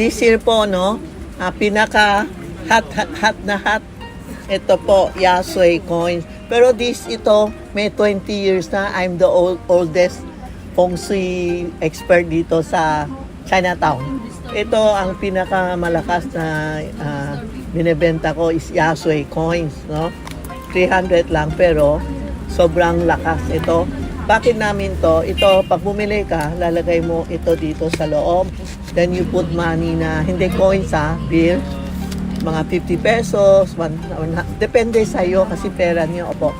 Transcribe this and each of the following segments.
this year po, no, ah, pinaka hot, hot, hot na hot. Ito po, Yasui coins. Pero this, ito, may 20 years na. I'm the old, oldest feng shui expert dito sa Chinatown. Ito ang pinakamalakas na ah, binebenta ko is Yasui coins, no? 300 lang pero sobrang lakas ito. Bakit namin to? Ito, pag bumili ka, lalagay mo ito dito sa loob. Then you put money na, hindi coins ha, bill. Mga 50 pesos, one, one, depende sa iyo kasi pera niyo. Opo.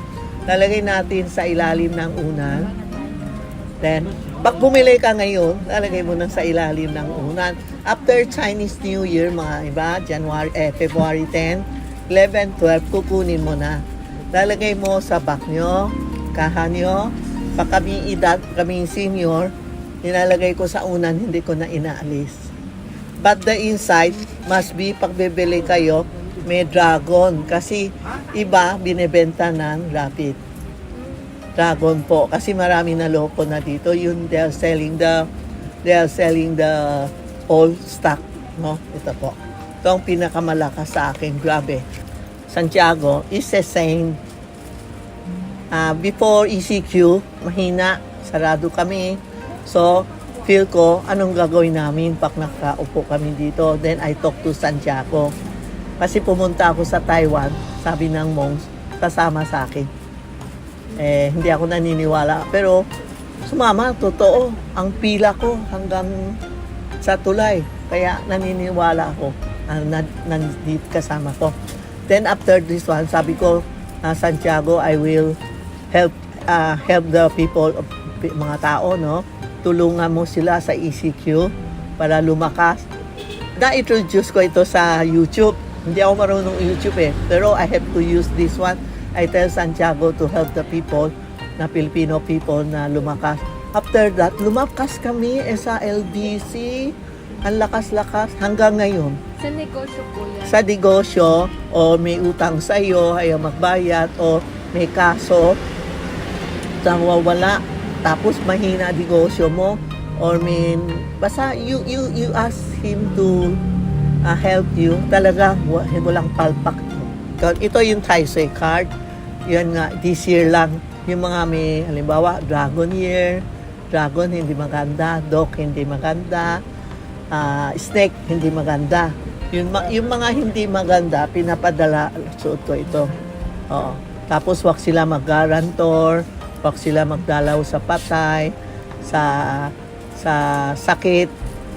Lalagay natin sa ilalim ng unan. Then, pag bumili ka ngayon, lalagay mo na sa ilalim ng unan. After Chinese New Year, mga iba, January, eh, February 10, 11, 12, kukunin mo na. Lalagay mo sa back nyo, kaha nyo. Pag kami edad, kami senior, nilalagay ko sa unan, hindi ko na inaalis. But the inside must be, pag kayo, may dragon. Kasi iba, binibenta ng rabbit. Dragon po. Kasi marami na loko na dito. Yun, they are selling the, they are selling the old stock. No? Ito po. Ito ang pinakamalakas sa akin. Grabe. Santiago is the same. Ah, before ECQ, mahina. Sarado kami. So, feel ko, anong gagawin namin pag nakaupo kami dito. Then I talk to Santiago. Kasi pumunta ako sa Taiwan, sabi ng monks, kasama sa akin. Eh, hindi ako naniniwala. Pero, sumama, totoo. Ang pila ko hanggang sa tulay. Kaya naniniwala ako uh, na, nandito kasama ko. Then after this one, sabi ko, ah, Santiago, I will help ah, help the people, mga tao, no? Tulungan mo sila sa ECQ para lumakas. Na-introduce ko ito sa YouTube. Hindi ako marunong YouTube eh. Pero I have to use this one. I tell Santiago to help the people, na Filipino people na lumakas. After that, lumakas kami eh, sa LBC. Ang lakas-lakas hanggang ngayon Sa negosyo po yan. sa negosyo o may utang sa iyo, ayaw magbayad o may kaso, nawawala, tapos mahina negosyo mo or may, basta you, you, you ask him to uh, help you, talaga wa- walang palpak. Ito yung Taisei card, yan nga, this year lang, yung mga may, halimbawa, Dragon Year, Dragon hindi maganda, Dog hindi maganda, ah, Snake hindi maganda. Yung, yung mga hindi maganda, pinapadala, suot ko ito. Oo. Tapos wag sila mag-garantor, wag sila magdalaw sa patay, sa sa sakit,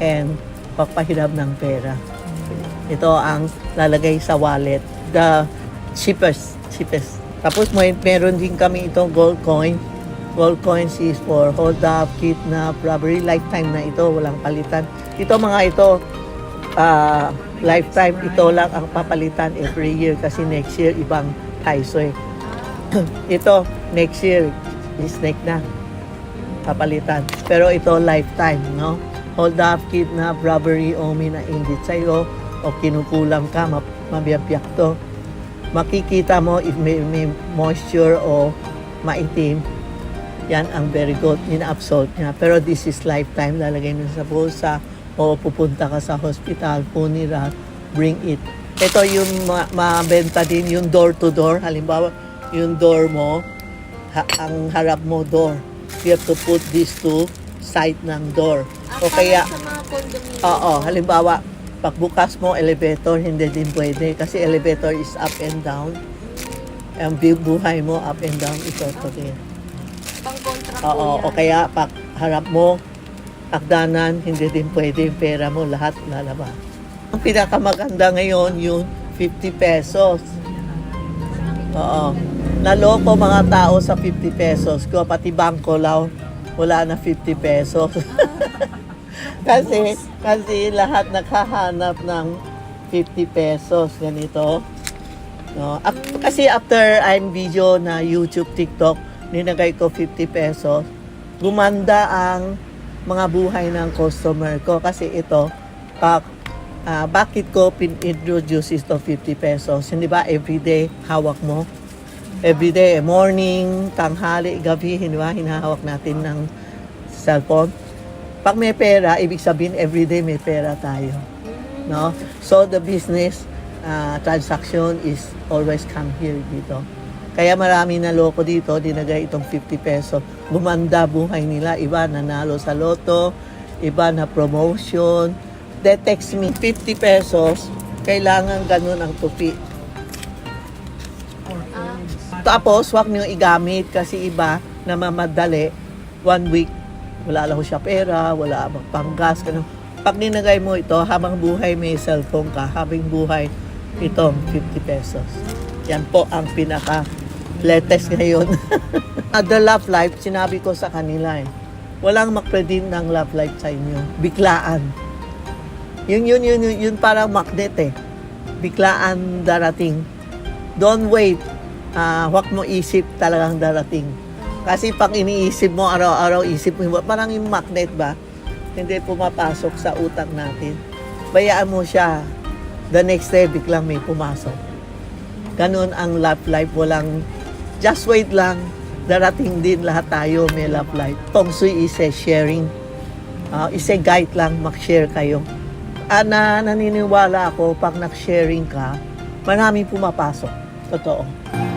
and pagpahirap ng pera. Ito ang lalagay sa wallet. The cheapest, cheapest. Tapos may meron din kami itong gold coin. Gold coins is for hold up, kidnap, robbery. Lifetime na ito, walang palitan. Ito mga ito, ah, lifetime ito lang ang papalitan every year kasi next year ibang taiso eh. ito, next year, snake na papalitan. Pero ito, lifetime, no? Hold up, kidnap, robbery, o may nainggit sa'yo, o kinukulam ka, map, mabiyapiyak to. Makikita mo if may, may moisture o maitim, yan ang very good, ina-absolve niya. Pero this is lifetime, lalagay mo sa bulsa, o pupunta ka sa hospital, funeral, bring it. Ito yung ma- mabenta din, yung door to door. Halimbawa, yung door mo, ha- ang harap mo door. You have to put these two side ng door. Ah, O kaya, parang sa mga condominium. Oo, halimbawa, pagbukas mo elevator, hindi din pwede kasi elevator is up and down. Ang bu- buhay mo up and down, ito to din. Pang kontra po Oo, o kaya pag harap mo, akdanan, hindi din pwede yung pera mo, lahat lalabas. Ang pinakamaganda ngayon, yung 50 pesos. Oo. Naloko mga tao sa 50 pesos ko, pati bangko lang, wala na 50 pesos. kasi, kasi lahat nakahanap ng 50 pesos, ganito. No? Ap- kasi after I'm video na YouTube, TikTok, ninagay ko 50 pesos, gumanda ang mga buhay ng customer ko kasi ito, pak, ah, bakit ko pin-introduce ito 50 pesos? Hindi ba everyday hawak mo? Everyday, morning, tanghali, gabi, hindi ba? Hinahawak natin ng cellphone. Pag may pera, ibig sabihin everyday may pera tayo. No? So the business uh, transaction is always come here dito. Kaya marami na loko dito, dinagay itong 50 peso. Gumanda buhay nila. Iba nanalo sa loto, iba na promotion. They text me 50 pesos, kailangan ganun ang tupi. Tapos, wag niyo igamit kasi iba na mamadali, one week, wala lang siya pera, wala bang panggas, ganun. Pag ninagay mo ito, habang buhay may cellphone ka, habang buhay, itong 50 pesos. Yan po ang pinaka latest ngayon. The love life, sinabi ko sa kanila eh, walang mag-predict ng love life sa inyo. Biglaan. Yun, yun, yun, yun, yun parang magnet eh. Biglaan darating. Don't wait. Ah, wag mo isip talagang darating. Kasi pag iniisip mo araw-araw, isip mo, parang yung magnet ba? Hindi pumapasok sa utak natin. Bayaan mo siya. The next day, biglang may pumasok. Ganun ang love life. Walang, just wait lang. Darating din lahat tayo may love life. Feng Shui is a sharing. Uh, is a guide lang, mag-share kayo. Ah, na naniniwala ako, pag nag-sharing ka, maraming pumapasok. Totoo.